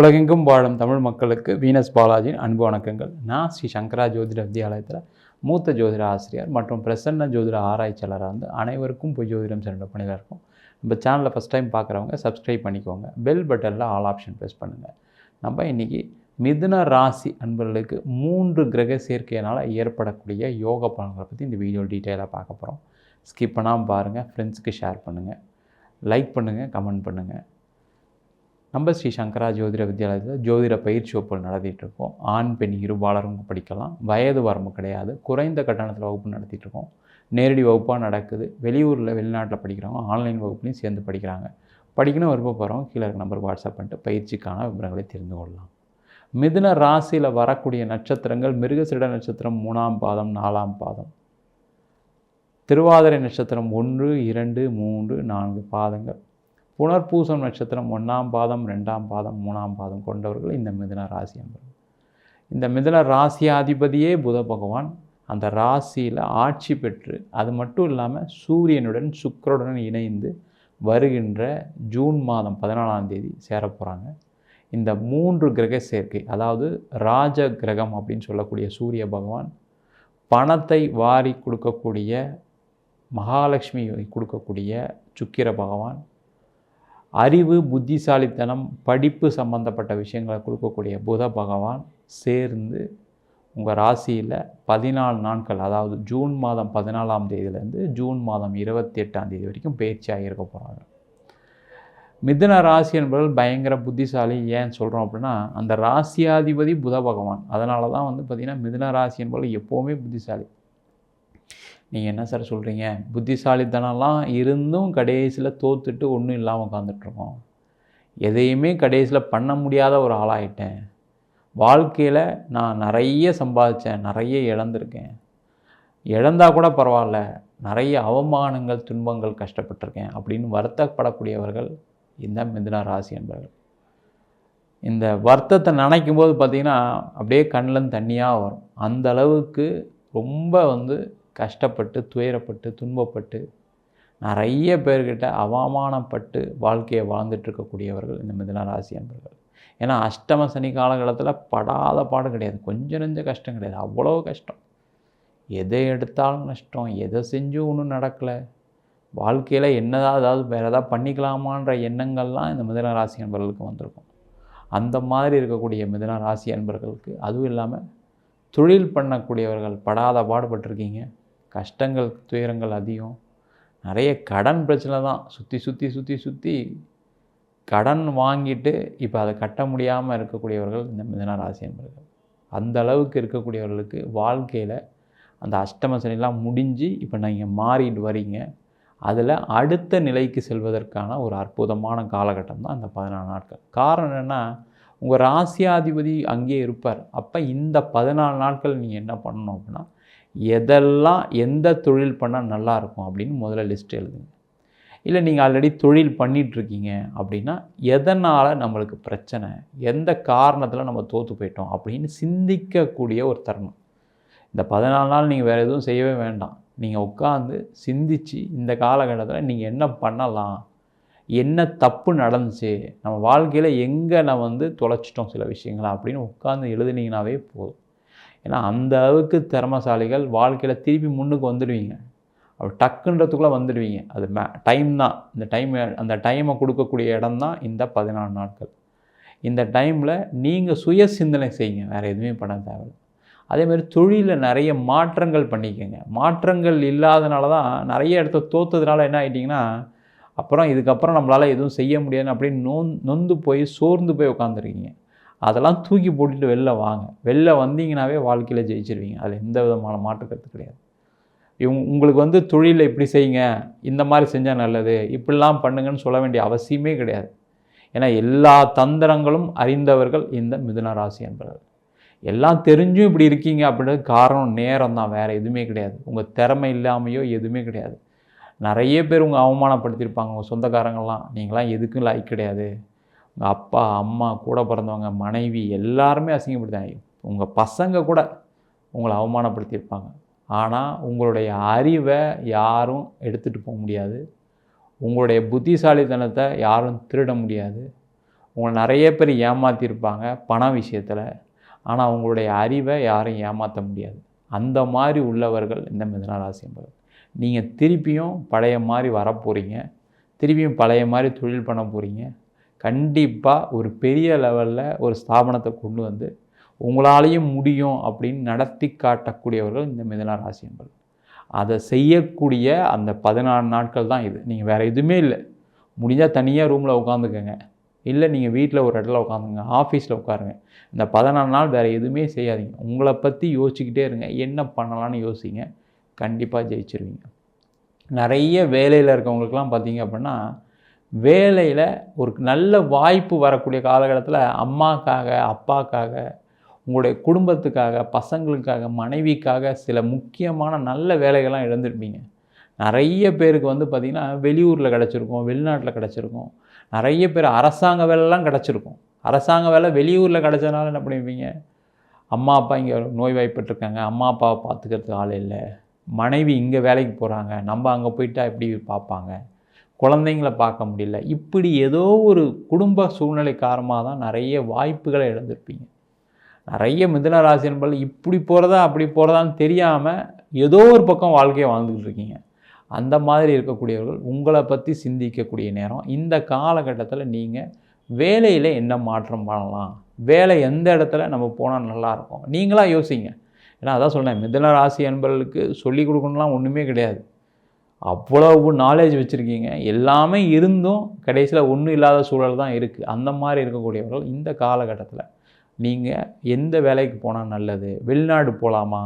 உலகெங்கும் வாழும் தமிழ் மக்களுக்கு வீனஸ் பாலாஜியின் அன்பு வணக்கங்கள். நான் ஸ்ரீ சங்கரா ஜோதிட வித்யாலயத்தில் மூத்த ஜோதிட ஆசிரியர் மற்றும் பிரசன்ன ஜோதிட ஆராய்ச்சியாளராக வந்து அனைவருக்கும் போய் ஜோதிடம் சென்ற பணியில் இருக்கும். நம்ம சேனலில் ஃபஸ்ட் டைம் பார்க்குறவங்க சப்ஸ்கிரைப் பண்ணிக்கோங்க. பெல் பட்டனில் ஆல் ஆப்ஷன் ப்ரெஸ் பண்ணுங்கள் நம்ம இன்றைக்கி மிதுன ராசி அன்பர்களுக்கு மூன்று கிரக சேர்க்கையினால் ஏற்படக்கூடிய யோக பலன்களை பற்றி இந்த வீடியோ டீட்டெயிலாக பார்க்க போகிறோம் ஸ்கிப் பண்ணாமல் பாருங்கள் ஃப்ரெண்ட்ஸுக்கு ஷேர் பண்ணுங்கள் லைக் பண்ணுங்கள் கமெண்ட் பண்ணுங்கள் நம்ம ஸ்ரீ சங்கரா ஜோதிட வித்யாலயத்தில் ஜோதிட பயிற்சி வகுப்புகள் நடத்திட்டுருக்கோம். ஆண் பெண் இருபாலரும் படிக்கலாம். வயது வரம்பு கிடையாது. குறைந்த கட்டணத்தில் வகுப்பு நடத்திட்டுருக்கோம். நேரடி வகுப்பாக நடக்குது. வெளியூரில் வெளிநாட்டில் படிக்கிறவங்க ஆன்லைன் வகுப்புலையும் சேர்ந்து படிக்கிறாங்க. படிக்கணும் விருப்பப்படுறவங்க கீழே இருக்க நம்பருக்கு வாட்ஸ்அப் பண்ணிட்டு பயிற்சிக்கான விவரங்களை தெரிந்து கொள்ளலாம். மிதுன ராசியில் வரக்கூடிய நட்சத்திரங்கள் மிருகசிட நட்சத்திரம் மூணாம் பாதம் நாலாம் பாதம். திருவாதிரை நட்சத்திரம் ஒன்று இரண்டு மூன்று நான்கு பாதங்கள். புனர்பூசம் நட்சத்திரம் ஒன்றாம் பாதம் ரெண்டாம் பாதம் மூணாம் பாதம் கொண்டவர்கள் இந்த மிதுன ராசி என்பது இந்த மிதுன ராசியாதிபதியே புத பகவான். அந்த ராசியில் ஆட்சி பெற்று அது மட்டும் இல்லாமல் சூரியனுடன் சுக்கரனுடன் இணைந்து வருகின்ற ஜூன் மாதம் பதினாலாம் தேதி சேரப்போகிறாங்க இந்த மூன்று கிரக சேர்க்கை அதாவது ராஜ கிரகம் அப்படின்னு சொல்லக்கூடிய சூரிய பகவான் பணத்தை வாரி கொடுக்கக்கூடிய மகாலட்சுமி கொடுக்கக்கூடிய சுக்கிர பகவான் அறிவு புத்திசாலித்தனம் படிப்பு சம்பந்தப்பட்ட விஷயங்களை கொடுக்கக்கூடிய புத பகவான் சேர்ந்து உங்கள் ராசியில் பதினாலு நாட்கள் அதாவது ஜூன் மாதம் பதினாலாம் தேதியிலேருந்து ஜூன் மாதம் இருபத்தி எட்டாம் தேதி வரைக்கும் பயிற்சியாக இருக்க போகிறாங்க மிதுன ராசி என்பவர்கள் பயங்கர புத்திசாலி. ஏன் சொல்கிறோம் அப்படின்னா அந்த ராசியாதிபதி புத பகவான். அதனால தான் வந்து பார்த்திங்கன்னா மிதுன ராசி என்பவர்கள் எப்போவுமே புத்திசாலி. நீங்கள் என்ன சார் சொல்கிறீங்க புத்திசாலித்தனம்லாம் இருந்தும் கடைசியில் தோத்துட்டு ஒன்றும் இல்லாமல் உட்காந்துட்ருக்கோம் எதையுமே கடைசியில் பண்ண முடியாத ஒரு ஆளாயிட்டேன். வாழ்க்கையில் நான் நிறைய சம்பாதிச்சேன் நிறைய இழந்திருக்கேன். இழந்தால் கூட பரவாயில்ல நிறைய அவமானங்கள் துன்பங்கள் கஷ்டப்பட்டிருக்கேன் அப்படின்னு வருத்தப்படக்கூடியவர்கள் இந்த மிதுன ராசி என்பவர்கள் இந்த வருத்தத்தை நினைக்கும் போது பார்த்திங்கன்னா அப்படியே கண்ணில் தண்ணியாக வரும். அந்த அளவுக்கு ரொம்ப வந்து கஷ்டப்பட்டு துயரப்பட்டு துன்பப்பட்டு நிறைய பேர்கிட்ட அவமானப்பட்டு வாழ்க்கையை வாழ்ந்துட்டுருக்கக்கூடியவர்கள் இந்த மிதன ராசி அன்பர்கள். ஏன்னா அஷ்டம சனி காலகட்டத்தில் படாத பாடு கிடையாது. கொஞ்சம் நெஞ்ச கஷ்டம் கிடையாது. அவ்வளோ கஷ்டம். எதை எடுத்தாலும் நஷ்டம். எதை செஞ்சும் ஒன்றும் நடக்கலை. வாழ்க்கையில் என்னதான் அதாவது வேறு ஏதாவது பண்ணிக்கலாமான்ற எண்ணங்கள்லாம் இந்த மிதன ராசி அன்பர்களுக்கு வந்திருக்கும். அந்த மாதிரி இருக்கக்கூடிய மிதன ராசி அன்பர்களுக்கு அதுவும் இல்லாமல் தொழில் பண்ணக்கூடியவர்கள் படாத பாடுபட்டிருக்கீங்க. கஷ்டங்கள் துயரங்கள் அதிகம். நிறைய கடன் பிரச்சனை தான். சுற்றி சுற்றி சுற்றி சுற்றி கடன் வாங்கிட்டு இப்போ அதை கட்ட முடியாமல் இருக்கக்கூடியவர்கள் இந்த மிதன ராசி என்பர்கள். அந்த அளவுக்கு இருக்கக்கூடியவர்களுக்கு வாழ்க்கையில் அந்த அஷ்டம சனிலாம் முடிஞ்சு இப்போ நீங்கள் மாறிட்டு வரீங்க. அதில் அடுத்த நிலைக்கு செல்வதற்கான ஒரு அற்புதமான காலகட்டம் தான் அந்த பதினாலு நாட்கள். காரணம் என்னென்னா உங்கள் ராசியாதிபதி அங்கேயே இருப்பார். அப்போ இந்த பதினாலு நாட்கள் நீங்கள் என்ன பண்ணணும் அப்படின்னா எதெல்லாம் எந்த தொழில் பண்ணால் நல்லாயிருக்கும் அப்படின்னு முதல்ல லிஸ்ட் எழுதுங்க. இல்லை நீங்கள் ஆல்ரெடி தொழில் பண்ணிகிட்ருக்கீங்க அப்படின்னா எதனால் நம்மளுக்கு பிரச்சனை? எந்த காரணத்தில் நம்ம தோற்று போயிட்டோம் அப்படின்னு சிந்திக்கக்கூடிய ஒரு தருணம். இந்த பதினாலு நாள் நீங்கள் வேறு எதுவும் செய்யவே வேண்டாம். நீங்கள் உட்காந்து சிந்தித்து இந்த காலகட்டத்தில் நீங்கள் என்ன பண்ணலாம்? என்ன தப்பு நடந்துச்சு? நம்ம வாழ்க்கையில் எங்கே நம்ம வந்து தொலைச்சிட்டோம் சில விஷயங்களை அப்படின்னு உட்காந்து எழுதுனீங்கனாவே போதும். ஏன்னா அந்த அளவுக்கு திறமசாலிகள் வாழ்க்கையில் திருப்பி முன்னுக்கு வந்துடுவீங்க. அப்படி டக்குன்றதுக்குள்ளே வந்துடுவீங்க. அது மே டைம் தான். இந்த டைம் அந்த டைமை கொடுக்கக்கூடிய இடம் தான் இந்த பதினாலு நாட்கள். இந்த டைமில் நீங்கள் சுய சிந்தனை செய்யுங்க. வேறு எதுவுமே பண்ண தேவையில்லை. அதேமாதிரி தொழிலில் நிறைய மாற்றங்கள் பண்ணிக்கோங்க. மாற்றங்கள் இல்லாதனால தான் நிறைய இடத்த தோத்ததுனால என்ன ஆகிட்டிங்கன்னா அப்புறம் இதுக்கப்புறம் நம்மளால் எதுவும் செய்ய முடியாதுன்னு அப்படின்னு நோ நொந்து போய் சோர்ந்து போய் உட்காந்துருக்கீங்க அதெல்லாம் தூக்கி போட்டுட்டு வெளில வாங்க. வெளில வந்தீங்கனாவே வாழ்க்கையில் ஜெயிச்சிருவீங்க. அதில் எந்த விதமான மாற்றுக்கிறது கிடையாது. இவங்க உங்களுக்கு வந்து தொழிலில் இப்படி செய்யுங்க. இந்த மாதிரி செஞ்சால் நல்லது. இப்படிலாம் பண்ணுங்கன்னு சொல்ல வேண்டிய அவசியமே கிடையாது. ஏன்னா எல்லா தந்திரங்களும் அறிந்தவர்கள் இந்த மிதுன ராசி என்பவர்கள் எல்லாம் தெரிஞ்சும் இப்படி இருக்கீங்க அப்படின்றது காரணம் நேரம் தான். வேறு எதுவுமே கிடையாது. உங்கள் திறமை இல்லாமையோ எதுவுமே கிடையாது. நிறைய பேர் உங்கள் அவமானப்படுத்தியிருப்பாங்க. உங்கள் சொந்தக்காரங்கள்லாம். நீங்களாம் எதுக்கும் லைக் கிடையாது. அப்பா அம்மா கூட பிறந்தவங்க மனைவி எல்லாருமே அசிங்கப்படுத்தாங்க உங்கள் பசங்க கூட உங்களை அவமானப்படுத்தியிருப்பாங்க ஆனால் உங்களுடைய அறிவை யாரும் எடுத்துகிட்டு போக முடியாது. உங்களுடைய புத்திசாலித்தனத்தை யாரும் திருட முடியாது. உங்களை நிறைய பேர் ஏமாற்றிருப்பாங்க பண விஷயத்தில். ஆனால் உங்களுடைய அறிவை யாரும் ஏமாற்ற முடியாது. அந்த மாதிரி உள்ளவர்கள் இந்த மிதன ராசி என்பது நீங்கள் திருப்பியும் பழைய மாதிரி வரப்போகிறீங்க திருப்பியும் பழைய மாதிரி தொழில் பண்ண போகிறீங்க கண்டிப்பாக ஒரு பெரிய லெவலில் ஒரு ஸ்தாபனத்தை கொண்டு வந்து உங்களாலேயும் முடியும் அப்படின்னு நடத்தி காட்டக்கூடியவர்கள் இந்த மிதன ராசி என்பது. அதை செய்யக்கூடிய அந்த பதினாறு நாட்கள் தான் இது. நீங்கள் வேறு எதுவுமே இல்லை. முடிஞ்சால் தனியாக ரூமில் உட்காந்துக்கோங்க இல்லை நீங்கள் வீட்டில் ஒரு இடத்துல உட்காந்துங்க ஆஃபீஸில் உட்காருங்க. இந்த பதினாறு நாள் வேறு எதுவுமே செய்யாதீங்க. உங்களை பற்றி யோசிச்சுக்கிட்டே இருங்க. என்ன பண்ணலான்னு யோசிங்க. கண்டிப்பாக ஜெயிச்சிருவீங்க. நிறைய வேலையில் இருக்கவங்களுக்கெல்லாம் பார்த்தீங்க அப்படின்னா வேலையில் ஒரு நல்ல வாய்ப்பு வரக்கூடிய காலகட்டத்தில் அம்மாக்காக அப்பாக்காக உங்களுடைய குடும்பத்துக்காக பசங்களுக்காக மனைவிக்காக சில முக்கியமான நல்ல வேலைகள்லாம் இழந்திருப்பீங்க. நிறைய பேருக்கு வந்து பார்த்திங்கன்னா வெளியூரில் கிடச்சிருக்கும் வெளிநாட்டில் கிடச்சிருக்கும். நிறைய பேர் அரசாங்க வேலைலாம் கிடச்சிருக்கும். அரசாங்க வேலை வெளியூரில் கிடச்சதுனால என்ன பண்ணுவீங்க அம்மா அப்பா இங்கே நோய்வாய்ப்பட்டிருக்காங்க அம்மா அப்பாவை பார்த்துக்கிறதுக்கு ஆள் இல்லை. மனைவி இங்கே வேலைக்கு போகிறாங்க நம்ம அங்கே போயிட்டா எப்படி பார்ப்பாங்க? குழந்தைங்கள பார்க்க முடியல. இப்படி ஏதோ ஒரு குடும்ப சூழ்நிலை காரணமாக தான் நிறைய வாய்ப்புகளை இழந்திருப்பீங்க. நிறைய மிதன ராசி என்பது இப்படி போகிறதா அப்படி போகிறதான்னு தெரியாமல் ஏதோ ஒரு பக்கம் வாழ்க்கையை வாழ்ந்துக்கிட்டு இருக்கீங்க. அந்த மாதிரி இருக்கக்கூடியவர்கள் உங்களை பற்றி சிந்திக்கக்கூடிய நேரம். இந்த காலகட்டத்தில் நீங்கள் வேலையில் என்ன மாற்றம் பண்ணலாம்? வேலை எந்த இடத்துல நம்ம போனால் நல்லாயிருக்கும் நீங்களாக யோசிங்க. ஏன்னா அதான் சொன்னேன் மிதன ராசி அன்பர்களுக்கு சொல்லிக் கொடுக்கணும்லாம் ஒன்றுமே கிடையாது. அவ்வளவு நாலேஜ் வச்சுருக்கீங்க. எல்லாமே இருந்தும் கடைசியில் ஒன்றும் இல்லாத சூழல் தான் இருக்குது அந்த மாதிரி இருக்கக்கூடியவர்கள் இந்த காலகட்டத்தில் நீங்கள் எந்த வேலைக்கு போனால் நல்லது? வெளிநாடு போகலாமா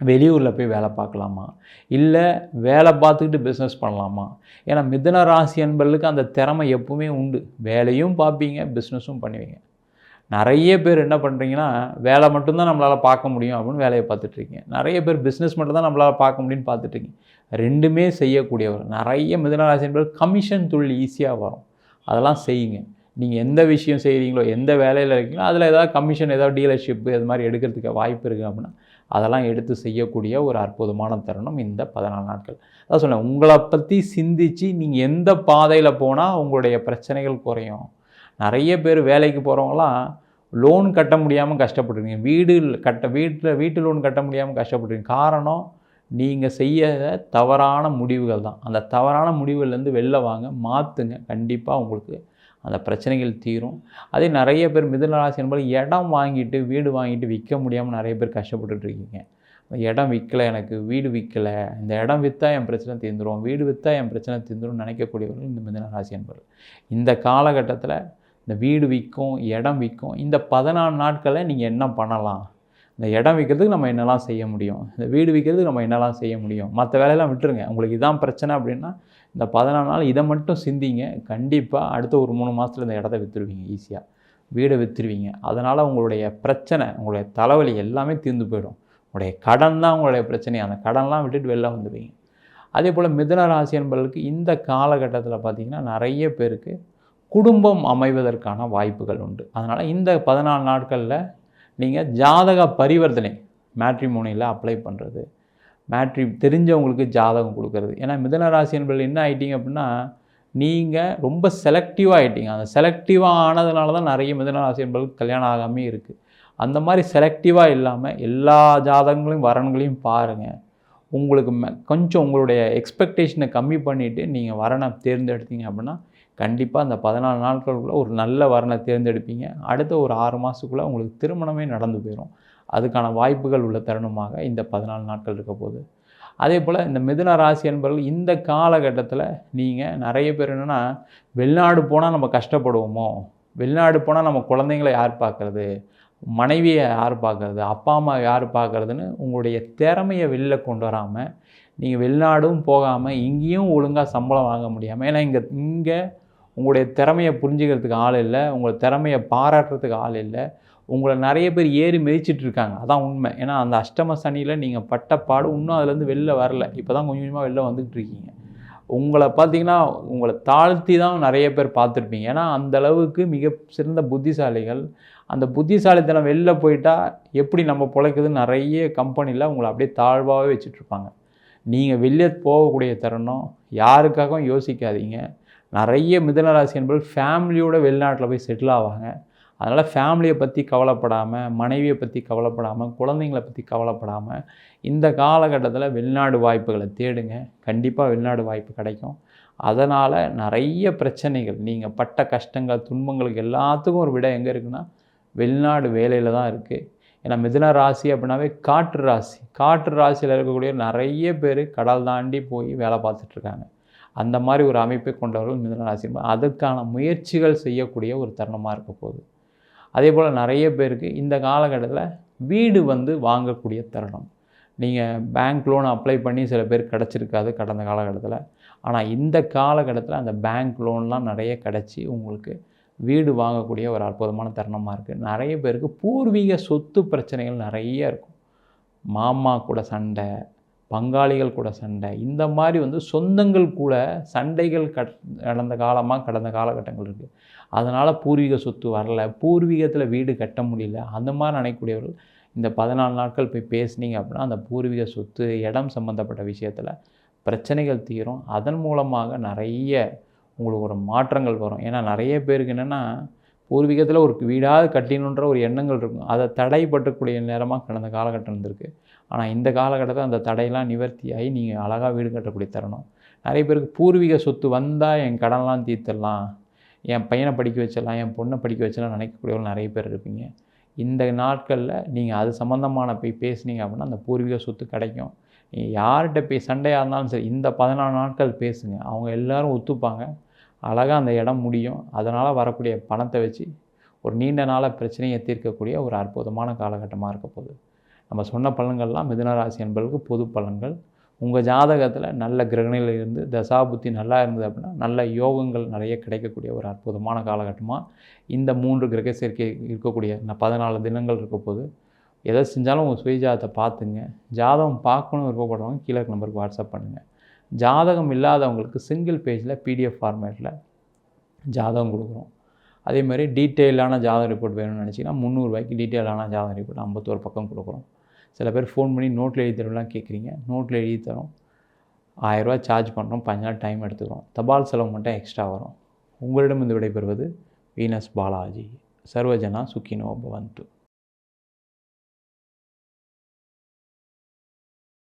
வெளியூரில் போய் வேலை பார்க்கலாமா? இல்லை வேலை பார்த்துக்கிட்டு பிஸ்னஸ் பண்ணலாமா? ஏன்னா மிதன ராசி அன்பர்களுக்கு அந்த திறமை எப்பவுமே உண்டு. வேலையும் பார்ப்பீங்க பிஸ்னஸும் பண்ணுவீங்க. நிறைய பேர் என்ன பண்ணுறீங்கன்னா வேலை மட்டும்தான் நம்மளால் பார்க்க முடியும் அப்படின்னு வேலையை பார்த்துட்ருக்கீங்க நிறைய பேர் பிஸ்னஸ் மட்டும்தான் நம்மளால் பார்க்க முடியும்னு பார்த்துட்ருக்கீங்க ரெண்டுமே செய்யக்கூடியவர். நிறைய மிதனராசி என்பது கமிஷன் தொழில் ஈஸியாக வரும். அதெல்லாம் செய்யுங்க. நீங்கள் எந்த விஷயம் செய்கிறீங்களோ எந்த வேலையில் இருக்கீங்களோ அதில் ஏதாவது கமிஷன் ஏதாவது டீலர்ஷிப்பு அது மாதிரி எடுக்கிறதுக்கு வாய்ப்பு இருக்குது அப்படின்னா அதெல்லாம் எடுத்து செய்யக்கூடிய ஒரு அற்புதமான தருணம் இந்த பதினாலு நாட்கள். அதான் சொன்னேன் உங்களை பற்றி சிந்தித்து நீங்கள் எந்த பாதையில் போனால் உங்களுடைய பிரச்சனைகள் குறையும். நிறைய பேர் வேலைக்கு போகிறவங்களாம் லோன் கட்ட முடியாமல் கஷ்டப்பட்டுருங்க வீடு கட்ட வீட்டில் வீட்டு லோன் கட்ட முடியாமல் கஷ்டப்பட்டுருங்க காரணம் நீங்கள் செய்ய தவறான முடிவுகள் தான். அந்த தவறான முடிவுகள்லேருந்து வெளில வாங்க மாற்றுங்க கண்டிப்பாக உங்களுக்கு அந்த பிரச்சனைகள் தீரும். அதே நிறைய பேர் மிதுனராசி என்பது இடம் வாங்கிட்டு வீடு வாங்கிட்டு விற்க முடியாமல் நிறைய பேர் கஷ்டப்பட்டுட்டு இருக்கீங்க இடம் விற்கலை எனக்கு வீடு விற்கலை இந்த இடம் விற்றா என் பிரச்சனை தீர்ந்துடும் வீடு விற்றா என் பிரச்சனை தீர்ந்துடும் நினைக்கக்கூடியவர்கள் இந்த மிதுன என்பது இந்த காலகட்டத்தில் இந்த வீடு விற்கும் இடம் விற்கும் இந்த பதினாலு நாட்களில் நீங்கள் என்ன பண்ணலாம்? இந்த இடம் விற்கிறதுக்கு நம்ம என்னெல்லாம் செய்ய முடியும்? இந்த வீடு விற்கிறதுக்கு நம்ம என்னெல்லாம் செய்ய முடியும்? மற்ற வேலையெல்லாம் விட்டுருங்க. உங்களுக்கு இதான் பிரச்சனை அப்படின்னா இந்த பதினாலு நாள் இதை மட்டும் சிந்திங்க. கண்டிப்பாக அடுத்த ஒரு மூணு மாதத்தில் இந்த இடத்த விற்றுருவீங்க ஈஸியாக வீடை விற்றுருவீங்க அதனால் உங்களுடைய பிரச்சனை உங்களுடைய தலைவலி எல்லாமே தீர்ந்து போயிடும். உங்களுடைய கடன் தான் உங்களுடைய பிரச்சனை. அந்த கடன்லாம் விட்டுட்டு வெளில வந்துடுவீங்க. அதே போல் மிதுன ராசி என்பவர்களுக்கு இந்த காலகட்டத்தில் பார்த்திங்கன்னா நிறைய பேருக்கு குடும்பம் அமைவதற்கான வாய்ப்புகள் உண்டு. அதனால் இந்த பதினாலு நாட்களில் நீங்கள் ஜாதக பரிவர்த்தனை மேட்ரிமோனியில் அப்ளை பண்ணுறது மேட்ரி தெரிஞ்சவங்களுக்கு ஜாதகம் கொடுக்கறது. ஏன்னா மிதனராசி என்பதில் என்ன ஆகிட்டீங்க அப்படின்னா நீங்கள் ரொம்ப செலக்டிவாக ஆகிட்டீங்க அந்த செலக்டிவாக ஆனதுனால தான் நிறைய மிதனராசி என்பதுக்கு என்பது கல்யாணம் ஆகாமே இருக்குது அந்த மாதிரி செலக்டிவாக இல்லாமல் எல்லா ஜாதகங்களையும் வரன்களையும் பாருங்கள் உங்களுக்கு கொஞ்சம் உங்களுடைய எக்ஸ்பெக்டேஷனை கம்மி பண்ணிவிட்டு நீங்கள் வரனை தேர்ந்தெடுத்தீங்க அப்படின்னா கண்டிப்பாக அந்த பதினாலு நாட்களுக்குள்ளே ஒரு நல்ல வரனை தேர்ந்தெடுப்பீங்க. அடுத்த ஒரு ஆறு மாதத்துக்குள்ளே உங்களுக்கு திருமணமே நடந்து போயிடும் அதுக்கான வாய்ப்புகள் உள்ள தருணமாக இந்த பதினாலு நாட்கள் இருக்க போகுது. அதே போல் இந்த மிதுன ராசி என்பவர்கள் இந்த காலகட்டத்தில் நீங்கள் நிறைய பேர் என்னென்னா வெளிநாடு போனால் நம்ம கஷ்டப்படுவோமோ? வெளிநாடு போனால் நம்ம குழந்தைங்கள யார் பார்க்குறது? மனைவியை யார் பார்க்குறது? அப்பா அம்மா யார் பார்க்குறதுன்னு உங்களுடைய திறமையை வெளில கொண்டு வராமல் நீங்கள் வெளிநாடும் போகாமல் இங்கேயும் ஒழுங்காக சம்பளம் வாங்க முடியாமல் ஏன்னா இங்கே இங்கே உங்களுடைய திறமையை புரிஞ்சுக்கிறதுக்கு ஆள் இல்லை உங்களை திறமையை பாராட்டுறதுக்கு ஆள் இல்லை உங்களை நிறைய பேர் ஏறி மிதிச்சிட்டு இருக்காங்க. அதான் உண்மை. ஏன்னா அந்த அஷ்டம சனியில் நீங்கள் பட்ட பாடு இன்னும் அதுலேருந்து வெளில வரல. இப்போ தான் கொஞ்சம் கொஞ்சமாக வெளில வந்துகிட்டு இருக்கீங்க. உங்களை பார்த்தீங்கன்னா உங்களை தாழ்த்தி தான் நிறைய பேர் பார்த்துருப்பீங்க. ஏன்னா அந்த அளவுக்கு மிக சிறந்த புத்திசாலிகள். அந்த புத்திசாலித்தனம் வெளில போயிட்டா எப்படி நம்ம பிழைக்குதுன்னு நிறைய கம்பெனியில் உங்களை அப்படியே தாழ்வாகவே வச்சுட்ருப்பாங்க நீங்கள் வெளியே போகக்கூடிய தருணம் யாருக்காகவும் யோசிக்காதீங்க. நிறைய மிதனராசி என்பது ஃபேமிலியோட வெளிநாட்டில் போய் செட்டில் ஆவாங்க. அதனால் ஃபேமிலியை பற்றி கவலைப்படாமல் மனைவியை பற்றி கவலைப்படாமல் குழந்தைங்கள பற்றி கவலைப்படாமல் இந்த காலகட்டத்தில் வெளிநாடு வாய்ப்புகளை தேடுங்க. கண்டிப்பாக வெளிநாடு வாய்ப்பு கிடைக்கும். அதனால் நிறைய பிரச்சனைகள் நீங்கள் பட்ட கஷ்டங்கள் துன்பங்களுக்கு எல்லாத்துக்கும் ஒரு விட எங்கே இருக்குன்னா வெளிநாடு வேலையில் தான் இருக்குது ஏன்னா மிதுன ராசி அப்படின்னாவே காற்று ராசி. காற்று ராசியில் இருக்கக்கூடிய நிறைய பேர் கடல் தாண்டி போய் வேலை பார்த்துட்ருக்காங்க அந்த மாதிரி ஒரு அமைப்பை கொண்டவர்கள் மிதுன ராசி அதுக்கான முயற்சிகள் செய்யக்கூடிய ஒரு தருணமாக இருக்க போகுது. அதே போல் நிறைய பேருக்கு இந்த காலகட்டத்தில் வீடு வந்து வாங்கக்கூடிய தருணம். நீங்கள் பேங்க் லோன் அப்ளை பண்ணி சில பேர் கிடச்சிருக்காது கடந்த காலகட்டத்தில். ஆனால் இந்த காலகட்டத்தில் அந்த பேங்க் லோன்லாம் நிறைய கிடச்சி உங்களுக்கு வீடு வாங்கக்கூடிய ஒரு அற்புதமான தருணமாக இருக்குது நிறைய பேருக்கு பூர்வீக சொத்து பிரச்சனைகள் நிறைய இருக்கும். மாமா கூட சண்டை பங்காளிகள் கூட சண்டை. இந்த மாதிரி வந்து சொந்தங்கள் கூட சண்டைகள் கட் கடந்த காலமாக கடந்த காலகட்டங்கள் இருக்குது அதனால் பூர்வீக சொத்து வரல. பூர்வீகத்தில் வீடு கட்ட முடியல. அந்த மாதிரி நினைக்கக்கூடியவர்கள் இந்த பதினாலு நாட்கள் போய் பேசுனீங்க அப்படின்னா அந்த பூர்வீக சொத்து இடம் சம்மந்தப்பட்ட விஷயத்தில் பிரச்சனைகள் தீரும். அதன் மூலமாக நிறைய உங்களுக்கு ஒரு மாற்றங்கள் வரும். ஏன்னா நிறைய பேருக்கு என்னென்னா பூர்வீகத்தில் ஒரு வீடாவது கட்டினுன்ற ஒரு எண்ணங்கள் இருக்கும். அதை தடைப்பட்டக்கூடிய நேரமாக கடந்த காலகட்டம் இருந்திருக்கு. ஆனால் இந்த காலகட்டத்தில் அந்த தடையெல்லாம் நிவர்த்தியாகி நீங்கள் அழகாக வீடு கட்டக்கூடிய தரணும். நிறைய பேருக்கு பூர்வீக சொத்து வந்தால் என் கடன்லாம் தீர்த்துடலாம் என் பையனை படிக்க வச்சிடலாம் என் பொண்ணை படிக்க வச்சிடலாம் நினைக்கக்கூடியவங்க நிறைய பேர் இருப்பீங்க. இந்த நாட்களில் நீங்கள் அது சம்மந்தமான போய் பேசுனீங்க அப்படின்னா அந்த பூர்வீக சொத்து கிடைக்கும். நீங்கள் யார்கிட்ட போய் சண்டையாக இருந்தாலும் சரி இந்த பதினாலு நாட்கள் பேசுங்க. அவங்க எல்லோரும் ஒத்துப்பாங்க. அழகாக அந்த இடம் முடியும். அதனால் வரக்கூடிய பணத்தை வச்சு ஒரு நீண்ட நாள பிரச்சனையை தீர்க்கக்கூடிய ஒரு அற்புதமான காலகட்டமாக இருக்க போகுது. நம்ம சொன்ன பலன்கள்லாம் மிதுனராசி என்பதற்கு பொது பலன்கள். உங்கள் ஜாதகத்தில் நல்ல கிரகணியில் இருந்து தசாபுத்தி நல்லா இருந்தது அப்படின்னா நல்ல யோகங்கள் நிறைய கிடைக்கக்கூடிய ஒரு அற்புதமான காலகட்டமாக இந்த மூன்று கிரக சேர்க்கை இருக்கக்கூடிய பதினாலு தினங்கள் இருக்க போது எதை செஞ்சாலும் உங்கள் சுய ஜாதத்தை பார்த்துங்க. ஜாதகம் பார்க்கணும் விருப்பப்படுறவங்க கீழே நம்பருக்கு வாட்ஸ்அப் பண்ணுங்கள் ஜாதகம் இல்லாதவங்களுக்கு சிங்கிள் பேஜில் பிடிஎஃப் ஃபார்மேட்டில் ஜாதகம் கொடுக்குறோம். அதே மாதிரி டீட்டெயிலான ஜாதக ரிப்போர்ட் வேணும்னு நினச்சிங்கன்னா முந்நூறுரூவாய்க்கு டீட்டெயிலான ஜாதக ரிப்போர்ட் ஐம்பத்தோரு பக்கம் கொடுக்குறோம். சில பேர் ஃபோன் பண்ணி நோட்டில் எழுதி தரலாம் கேட்குறீங்க. நோட்டில் எழுதி தரோம். ஆயிரரூவா சார்ஜ் பண்ணுறோம் பஞ்ச நாள் டைம் எடுத்துக்கிறோம். தபால் செலவு மட்டும் எக்ஸ்ட்ரா வரும். உங்களிடம் இந்த விடைபெறுவது வீனஸ் பாலாஜி. சர்வஜனா சுக்கினோ பவந்து